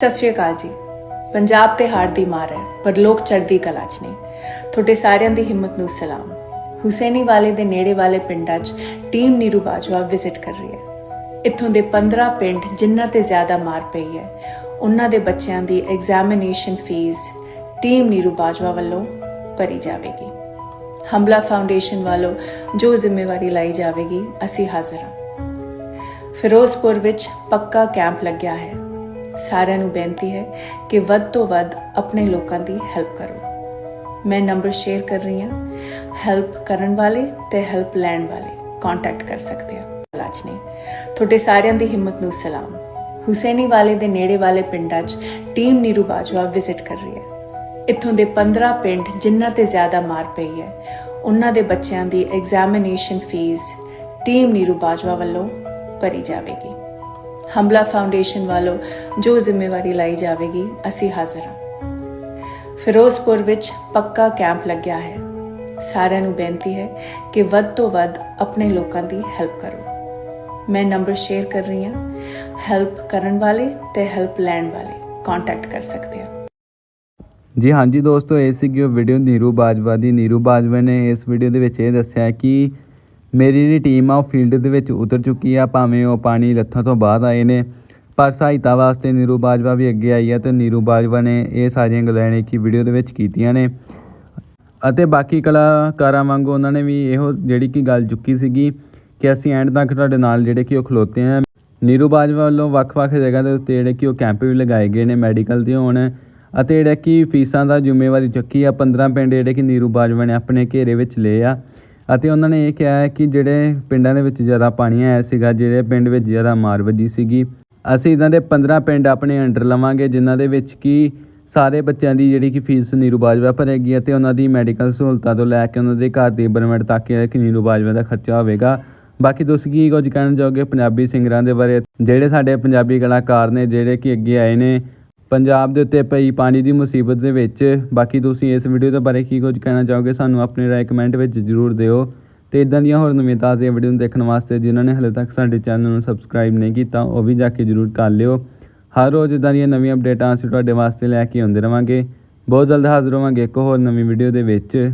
ਸਤਿ ਸ਼੍ਰੀ ਅਕਾਲ ਜੀ। ਪੰਜਾਬ ਤੇ ਹਾਰ ਦੀ ਮਾਰ ਹੈ, ਪਰ ਲੋਕ ਚੜ੍ਹਦੀ ਕਲਾ 'ਚ ਨੇ। ਤੁਹਾਡੇ ਸਾਰਿਆਂ ਦੀ ਹਿੰਮਤ ਨੂੰ ਸਲਾਮ। ਹੁਸੈਨੀ ਵਾਲੇ ਦੇ ਨੇੜੇ ਵਾਲੇ ਪਿੰਡਾਂ 'ਚ ਟੀਮ ਨੀਰੂ ਬਾਜਵਾ ਵਿਜ਼ਿਟ ਕਰ ਰਹੀ ਹੈ। ਇੱਥੋਂ ਦੇ 15 ਪਿੰਡ ਜਿਨ੍ਹਾਂ ਤੇ ਜ਼ਿਆਦਾ ਮਾਰ ਪਈ ਹੈ, ਉਹਨਾਂ ਦੇ ਬੱਚਿਆਂ ਦੀ examination fee team Neeru Bajwa ਵੱਲੋਂ ਭਰੀ ਜਾਵੇਗੀ। ਹਮਲਾ ਫਾਊਂਡੇਸ਼ਨ ਵੱਲੋਂ ਜੋ ਜ਼ਿੰਮੇਵਾਰੀ ਲਈ ਜਾਵੇਗੀ, ਅਸੀਂ ਹਾਜ਼ਰ ਹਾਂ। ਫਿਰੋਜ਼ਪੁਰ ਵਿੱਚ ਪੱਕਾ ਕੈਂਪ ਲੱਗਿਆ ਹੈ। ਸਾਰਿਆਂ ਨੂੰ ਬੇਨਤੀ ਹੈ ਕਿ ਵੱਧ ਤੋਂ ਵੱਧ ਆਪਣੇ ਲੋਕਾਂ ਦੀ ਹੈਲਪ ਕਰੋ। ਮੈਂ ਨੰਬਰ ਸ਼ੇਅਰ ਕਰ ਰਹੀ ਹਾਂ। ਹੈਲਪ ਕਰਨ ਵਾਲੇ ਤੇ ਹੈਲਪ ਲੈਣ ਵਾਲੇ ਕੰਟੈਕਟ ਕਰ ਸਕਦੇ ਆ ਇਲਾਜ ਨੇ ਤੁਹਾਡੇ ਸਾਰਿਆਂ ਦੀ ਹਿੰਮਤ ਨੂੰ ਸਲਾਮ। ਹੁਸੈਨੀ ਵਾਲੇ ਦੇ ਨੇੜੇ ਵਾਲੇ ਪਿੰਡਾਂ 'ਚ ਟੀਮ ਨੀਰੂ ਬਾਜਵਾ ਵਿਜ਼ਿਟ ਕਰ ਰਹੀ ਹੈ। ਇੱਥੋਂ ਦੇ 15 ਪਿੰਡ ਜਿਨ੍ਹਾਂ ਤੇ ਜ਼ਿਆਦਾ ਮਾਰ ਪਈ ਹੈ, ਉਹਨਾਂ ਦੇ ਬੱਚਿਆਂ ਦੀ examination fee team Neeru Bajwa ਵੱਲੋਂ ਭਰੀ ਜਾਵੇਗੀ। ਹੰਬਲਾ ਫਾਊਂਡੇਸ਼ਨ ਵੱਲੋਂ ਜੋ ਜ਼ਿੰਮੇਵਾਰੀ ਲਈ ਜਾਵੇਗੀ, ਅਸੀਂ ਹਾਜ਼ਰ ਹਾਂ। ਫਿਰੋਜ਼ਪੁਰ ਵਿੱਚ ਪੱਕਾ ਕੈਂਪ ਲੱਗਿਆ ਹੈ। ਸਾਰਿਆਂ ਨੂੰ ਬੇਨਤੀ ਹੈ ਕਿ ਵੱਧ ਤੋਂ ਵੱਧ ਆਪਣੇ ਲੋਕਾਂ ਦੀ ਹੈਲਪ ਕਰੋ। ਮੈਂ ਨੰਬਰ ਸ਼ੇਅਰ ਕਰ ਰਹੀ ਹਾਂ। ਹੈਲਪ ਕਰਨ ਵਾਲੇ ਤੇ ਹੈਲਪ ਲੈਣ ਵਾਲੇ ਕੰਟੈਕਟ ਕਰ ਸਕਦੇ ਆ ਜੀ ਹਾਂਜੀ ਦੋਸਤੋ, ਇਹ ਸੀਗੀ ਉਹ ਵੀਡੀਓ ਨੀਰੂ ਬਾਜਵਾ ਦੀ। ਨੀਰੂ ਬਾਜਵਾ ਨੇ ਇਸ ਵੀਡੀਓ ਦੇ ਵਿੱਚ ਇਹ ਦੱਸਿਆ ਕਿ ਮੇਰੀ ਜਿਹੜੀ ਟੀਮ ਆ ਉਹ ਫੀਲਡ ਦੇ ਵਿੱਚ ਉਤਰ ਚੁੱਕੀ ਆ, ਭਾਵੇਂ ਉਹ ਪਾਣੀ ਲੱਥਾਂ ਤੋਂ ਬਾਅਦ ਆਏ ਨੇ, ਪਰ ਸਹਾਇਤਾ ਵਾਸਤੇ ਨੀਰੂ ਬਾਜਵਾ ਵੀ ਅੱਗੇ ਆਈ ਹੈ ਤੇ ਨੀਰੂ ਬਾਜਵਾ ਨੇ ਇਹ ਸਾਰੀਆਂ ਗੱਲਾਂ ਨੇ ਕਿ ਵੀਡੀਓ ਦੇ ਵਿੱਚ ਕੀਤੀਆਂ ਨੇ। ਅਤੇ ਬਾਕੀ ਕਲਾਕਾਰਾਂ ਵਾਂਗੂ ਉਹਨਾਂ ਨੇ ਵੀ ਇਹੋ ਜਿਹੜੀ ਕਿ ਗੱਲ ਚੁੱਕੀ ਸੀਗੀ ਕਿ ਅਸੀਂ ਐਂਡ ਤੱਕ ਤੁਹਾਡੇ ਨਾਲ ਜਿਹੜੇ ਕਿ ਉਹ ਖਲੋਤੇ ਆ। ਨੀਰੂ ਬਾਜਵਾ ਵੱਲੋਂ ਵੱਖ-ਵੱਖ ਜਗ੍ਹਾ ਦੇ ਉੱਤੇ ਜਿਹੜੇ ਕਿ ਉਹ ਕੈਂਪ ਵੀ ਲਗਾਏ ਗਏ ਨੇ ਮੈਡੀਕਲ ਦੇ ਹੋਣ, ਅਤੇ ਜਿਹੜਾ ਕਿ ਫੀਸਾਂ ਦਾ ਜ਼ਿੰਮੇਵਾਰੀ ਚੱਕੀ ਆ 15 ਪਿੰਡ ਜਿਹੜੇ ਕਿ ਨੀਰੂ ਬਾਜਵਾ ਨੇ ਆਪਣੇ ਘੇਰੇ ਵਿੱਚ ਲਏ ਆ। ਅਤੇ ਉਹਨਾਂ ਨੇ ਇਹ ਕਿਹਾ ਹੈ ਕਿ ਜਿਹੜੇ ਪਿੰਡਾਂ ਦੇ ਵਿੱਚ ਜ਼ਿਆਦਾ ਪਾਣੀ ਆਇਆ ਸੀਗਾ, ਜਿਹੜੇ ਪਿੰਡ ਵਿੱਚ ਜ਼ਿਆਦਾ ਮਾਰ ਵੱਜੀ ਸੀਗੀ, ਅਸੀਂ ਇਦਾਂ ਦੇ 15 ਪਿੰਡ ਆਪਣੇ ਅੰਡਰ ਲਵਾਂਗੇ, ਜਿਨ੍ਹਾਂ ਦੇ ਵਿੱਚ ਕਿ ਸਾਰੇ ਬੱਚਿਆਂ ਦੀ ਜਿਹੜੀ ਕਿ ਫੀਸ ਨੀਰੂ ਬਾਜਵਾ ਭਰੇਗੀ ਅਤੇ ਉਹਨਾਂ ਦੀ ਮੈਡੀਕਲ ਸਹੂਲਤਾਂ ਤੋਂ ਲੈ ਕੇ ਉਹਨਾਂ ਦੇ ਘਰ ਦੀ ਬਰਮਟ ਤੱਕ ਕਿ ਨੀਰੂ ਬਾਜਵਾ ਦਾ ਖਰਚਾ ਹੋਵੇਗਾ। ਬਾਕੀ ਤੁਸੀਂ ਕੀ ਕੁਝ ਕਹਿਣਾ ਚਾਹੋਗੇ ਪੰਜਾਬੀ ਸਿੰਗਰਾਂ ਦੇ ਬਾਰੇ? ਜਿਹੜੇ ਸਾਡੇ ਪੰਜਾਬੀ ਕਲਾਕਾਰ ਨੇ, ਜਿਹੜੇ ਕਿ ਅੱਗੇ ਆਏ ਨੇ ਪੰਜਾਬ ਦੇ ਉੱਤੇ ਪਈ ਪਾਣੀ ਦੀ ਮੁਸੀਬਤ ਦੇ ਵਿੱਚ। ਬਾਕੀ ਤੁਸੀਂ ਇਸ ਵੀਡੀਓ ਦੇ ਬਾਰੇ ਕੀ ਕੁਝ ਕਹਿਣਾ ਚਾਹੋਗੇ, ਸਾਨੂੰ ਆਪਣੀ ਰਾਏ ਕਮੈਂਟ ਵਿੱਚ ਜ਼ਰੂਰ ਦਿਓ। ਤੇ ਇਦਾਂ ਦੀਆਂ ਹੋਰ ਨਵੀਂ ਤਾਜ਼ੀਆਂ ਵੀਡੀਓ ਨੂੰ ਦੇਖਣ ਵਾਸਤੇ ਜਿਨ੍ਹਾਂ ਨੇ ਹਲੇ ਤੱਕ ਸਾਡੇ ਚੈਨਲ ਨੂੰ ਸਬਸਕ੍ਰਾਈਬ ਨਹੀਂ ਕੀਤਾ, ਉਹ ਵੀ ਜਾ ਕੇ ਜ਼ਰੂਰ ਕਰ ਲਿਓ। ਹਰ ਰੋਜ਼ ਇਦਾਂ ਦੀਆਂ ਨਵੀਆਂ ਅਪਡੇਟਾਂ ਅਸੀਂ ਤੁਹਾਡੇ ਵਾਸਤੇ ਲੈ ਕੇ ਆਉਂਦੇ ਰਵਾਂਗੇ। ਬਹੁਤ ਜਲਦ ਹਾਜ਼ਰ ਹੋਵਾਂਗੇ ਇੱਕ ਹੋਰ ਨਵੀਂ ਵੀਡੀਓ ਦੇ ਵਿੱਚ।